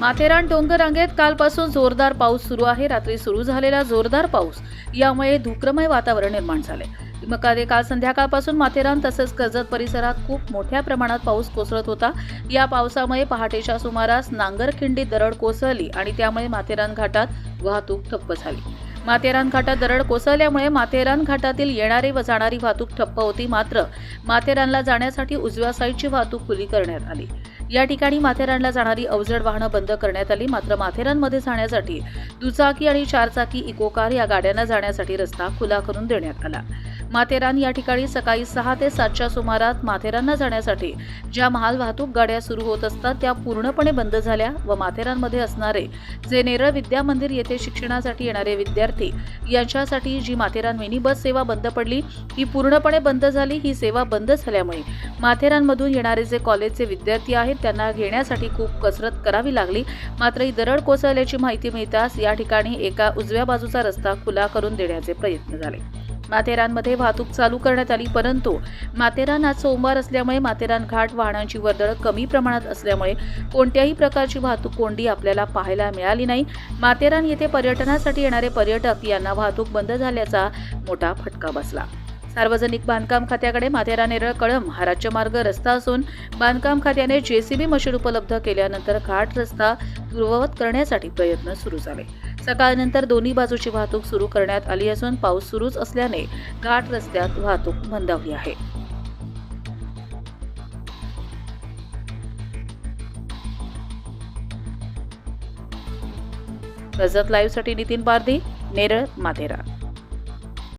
माथेरान डोंगररांगेत कालपासून जोरदार पाऊस सुरू आहे. रात्री सुरू झालेला जोरदार पाऊस यामुळे धुक्रमय वातावरण निर्माण झाले. मकादे काल संध्याकाळपासून माथेरान तसेच कर्जत परिसरात खूप मोठ्या प्रमाणात पाऊस कोसळत होता. या पावसामुळे पहाटेच्या सुमारास नांगरखिंडी दरड कोसळली आणि त्यामुळे माथेरान घाटात वाहतूक ठप्प झाली. माथेरान घाटात दरड कोसळल्यामुळे माथेरान घाटातील येणारी व जाणारी वाहतूक ठप्प होती. मात्र माथेरानला जाण्यासाठी उजव्या साईडची वाहतूक खुली करण्यात आली. या ठिकाणी माथेरानला जाणारी अवजड वाहनं बंद करण्यात आली. मात्र माथेरानमध्ये जाण्यासाठी दुचाकी आणि चारचाकी इको कार या गाड्यांना जाण्यासाठी रस्ता खुला करून देण्यात आला. माथेरान या ठिकाणी सकाळी सहा ते सातच्या सुमारात माथेरानला जाण्यासाठी ज्या माल वाहतूक गाड्या सुरू होत असतात त्या पूर्णपणे बंद झाल्या व माथेरानमध्ये असणारे जे नेरळ विद्या मंदिर येथे शिक्षणासाठी येणारे विद्यार्थी यांच्यासाठी जी माथेरान मिनी बस सेवा बंद पडली ही पूर्णपणे बंद झाली. ही सेवा बंद झाल्यामुळे माथेरानमधून येणारे जे कॉलेजचे विद्यार्थी आहेत त्यांना घेण्यासाठी खूप कसरत करावी लागली. मात्र ही दरड कोसळल्याची माहिती मिळताच या ठिकाणी एका उजव्या बाजूचा रस्ता खुला करून देण्याचे प्रयत्न झाले. माथेरानमध्ये वाहतूक चालू करण्यात आली परंतु माथेरान आज सोमवार असल्यामुळे माथेरान घाट वाहनांची वर्दळ कमी प्रमाणात असल्यामुळे कोणत्याही प्रकारची वाहतूक कोंडी आपल्याला पाहायला मिळाली नाही. माथेरान येथे पर्यटनासाठी येणारे पर्यटक यांना वाहतूक बंद झाल्याचा मोठा फटका बसला. सार्वजनिक बांधकाम खात्याकडे माथेरा नेरळ कळम हा राज्यमार्ग रस्ता असून बांधकाम खात्याने जेसीबी मशीन उपलब्ध केल्यानंतर घाट रस्ता पूर्ववत करण्यासाठी प्रयत्न सुरू झाले. सकाळनंतर दोन्ही बाजूची वाहतूक सुरू करण्यात आली असून पाऊस सुरूच असल्याने घाट रस्त्यात वाहतूक मंदावली आहे. रजत लाईव्हसाठी नितीन पारधी नेरळ माथेरान.